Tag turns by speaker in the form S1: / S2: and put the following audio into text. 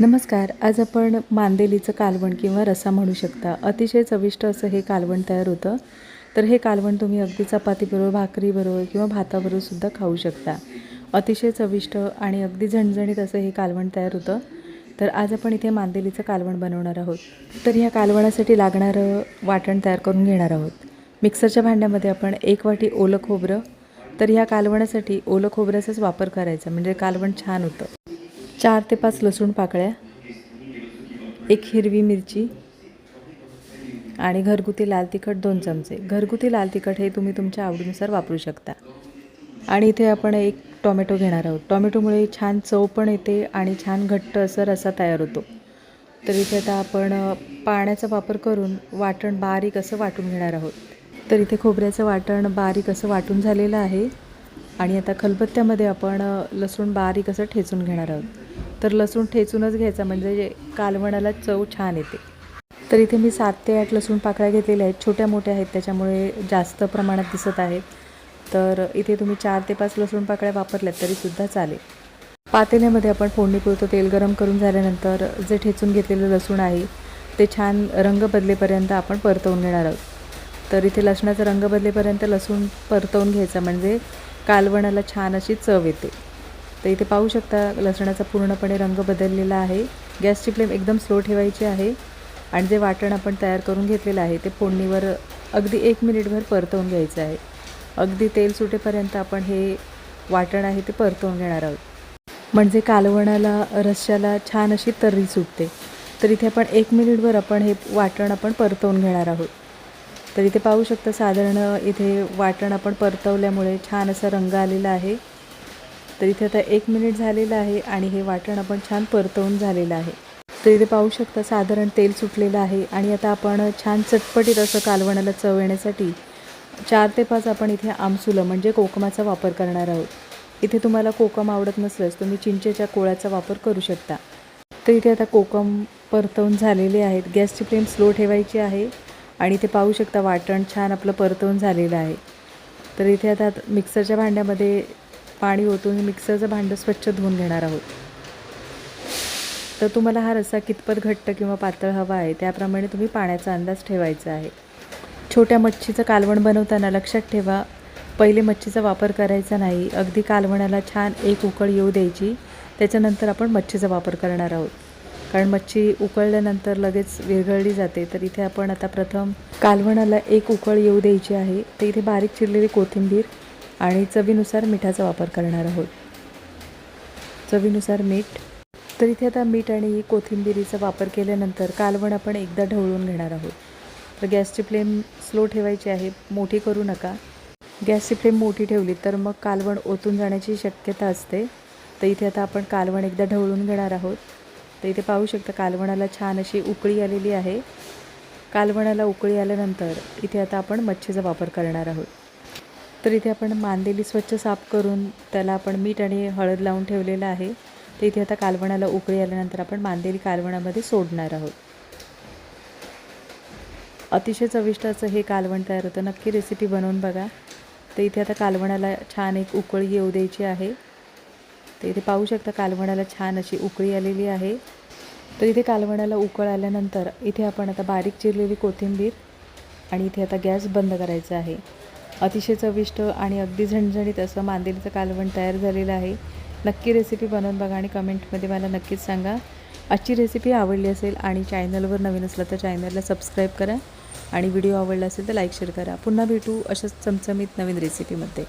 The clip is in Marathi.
S1: नमस्कार. आज आपण मांदेलीचं कालवण किंवा रसा म्हणू शकता. अतिशय चविष्ट असं हे कालवण तयार होतं. तर हे कालवण तुम्ही अगदी चपातीबरोबर भाकरीबरोबर किंवा भाताबरोबर सुद्धा खाऊ शकता. अतिशय चविष्ट आणि अगदी झणझणीत असं हे कालवण तयार होतं. तर आज आपण इथे मांदेलीचं कालवण बनवणार आहोत. तर ह्या कालवणासाठी लागणारं वाटण तयार करून घेणार आहोत. मिक्सरच्या भांड्यामध्ये आपण एक वाटी ओलं खोबरं. तर ह्या कालवणासाठी ओलं खोबऱ्याचाच वापर करायचा. म्हणजे कालवण छान होतं. चार ते पाच लसूण पाकळ्या एक हिरवी मिरची आणि घरगुती लाल तिखट दोन चमचे. घरगुती लाल तिखट हे तुम्ही तुमच्या आवडीनुसार वापरू शकता. आणि इथे आपण एक टॉमॅटो घेणार आहोत. टॉमॅटोमुळे छान चव पण येते आणि छान घट्ट असं रसा तयार होतो. तर इथे आता आपण पाण्याचा वापर करून वाटण बारीक असं वाटून घेणार आहोत. तर इथे खोबऱ्याचं वाटण बारीक असं वाटून झालेलं आहे. आणि आता खलबत्त्यामध्ये आपण लसूण बारीक असं ठेचून घेणार आहोत. तर लसूण ठेचूनच घ्यायचा म्हणजे कालवणाला चव छान येते. तर इथे मी सात ते आठ लसूण पाकळ्या घेतलेल्या आहेत छोट्या मोठ्या आहेत त्याच्यामुळे जास्त प्रमाणात दिसत आहेत. तर इथे तुम्ही चार ते पाच लसूण पाकळ्या वापरल्यात तरीसुद्धा चालेल. पातेल्यामध्ये आपण फोडणीपुरतं तेल गरम करून झाल्यानंतर जे ठेचून घेतलेलं लसूण आहे ते छान रंग बदलेपर्यंत आपण परतवून घेणार आहोत. तर इथे लसणाचा रंग बदलेपर्यंत लसूण परतवून घ्यायचा म्हणजे कालवणाला छान अशी चव येते. तर इथे पाहू शकता लसणाचा पूर्णपणे रंग बदललेला आहे. गॅसची फ्लेम एकदम स्लो ठेवायची आहे. आणि जे वाटण आपण तयार करून घेतलेलं आहे ते फोडणीवर अगदी एक मिनिटभर परतवून घ्यायचं आहे. अगदी तेल सुटेपर्यंत आपण हे वाटण आहे ते परतवून घेणार आहोत. म्हणजे कालवणाला रश्याला छान अशी तर्री सुटते. तर इथे आपण एक मिनिटभर आपण हे वाटण आपण परतवून घेणार आहोत. तर इथे पाहू शकता साधारण इथे वाटण आपण परतवल्यामुळे छान असा रंग आलेला आहे. तर इथे आता एक मिनिट झालेलं आहे आणि हे वाटण आपण छान परतवून झालेलं आहे. तर इथे पाहू शकता साधारण तेल सुटलेलं आहे आणि आता आपण छान चटपटीत असं कालवणाला चव येण्यासाठी चार ते पाच आपण इथे आमसुलं म्हणजे कोकमाचा वापर करणार आहोत. इथे तुम्हाला कोकम आवडत नसल्यास तुम्ही चिंचेच्या कोळ्याचा वापर करू शकता. तर इथे आता कोकम परतवून झालेले आहेत. गॅसची फ्लेम स्लो ठेवायची आहे आणि इथे पाहू शकता वाटण छान आपलं परतवून झालेलं आहे. तर इथे आता मिक्सरच्या भांड्यामध्ये पाणी ओतून मिक्सरचं भांडं स्वच्छ धुवून घेणार आहोत. तर तुम्हाला हा रस्सा कितपत घट्ट किंवा पातळ हवा आहे त्याप्रमाणे तुम्ही पाण्याचा अंदाज ठेवायचा आहे. छोट्या मच्छीचं कालवण बनवताना लक्षात ठेवा पहिले मच्छीचा वापर करायचा नाही अगदी कालवणाला छान एक उकळ येऊ द्यायची त्याच्यानंतर आपण मच्छीचा वापर करणार आहोत. कारण मच्छी उकळल्यानंतर लगेच विरघळली जाते तर इथे आपण आता प्रथम कालवणाला एक उकळ येऊ द्यायची आहे. तर इथे बारीक चिरलेली कोथिंबीर आणि चवीनुसार मिठाचा वापर करणार आहोत. चवीनुसार मीठ. तर इथे आता मीठ आणि कोथिंबिरीचा वापर केल्यानंतर कालवण आपण एकदा ढवळून घेणार आहोत. तर गॅसची फ्लेम स्लो ठेवायची आहे मोठी करू नका. गॅसची फ्लेम मोठी ठेवली तर मग कालवण ओतून जाण्याची शक्यता असते. तर इथे आता आपण कालवण एकदा ढवळून घेणार आहोत. तर इथे पाहू शकता कालवणाला छान अशी उकळी आलेली आहे. कालवणाला उकळी आल्यानंतर इथे आता आपण मच्छीचा वापर करणार आहोत. तर इथे आपण मांदेली स्वच्छ साफ करून त्याला आपण मीठ आणि हळद लावून ठेवलेलं आहे. तर इथे आता कालवणाला उकळी आल्यानंतर आपण मांदेली कालवणामध्ये सोडणार आहोत. अतिशय चविष्ट असं हे कालवण तयार होतं. नक्की रेसिपी बनवून बघा. तर इथे आता कालवणाला छान एक उकळी येऊ द्यायची आहे. तर इथे पाहू शकता कालवणाला छान अशी उकळी आलेली आहे. तर इथे कालवणाला उकळ आल्यानंतर इथे आपण आता बारीक चिरलेली कोथिंबीर आणि इथे आता गॅस बंद करायचा आहे. अतिशय चविष्ट आणि अगदी झणझणीत असं मांदेलीचं कालवण तयार झालेलं आहे. नक्की रेसिपी बनवून बघा आणि कमेंटमध्ये मला नक्कीच सांगा. आजची रेसिपी आवडली असेल आणि चॅनलवर नवीन असलं तर चॅनलला सबस्क्राईब करा. आणि व्हिडिओ आवडला असेल तर लाईक शेअर करा. पुन्हा भेटू अशाच चमचमीत नवीन रेसिपीमध्ये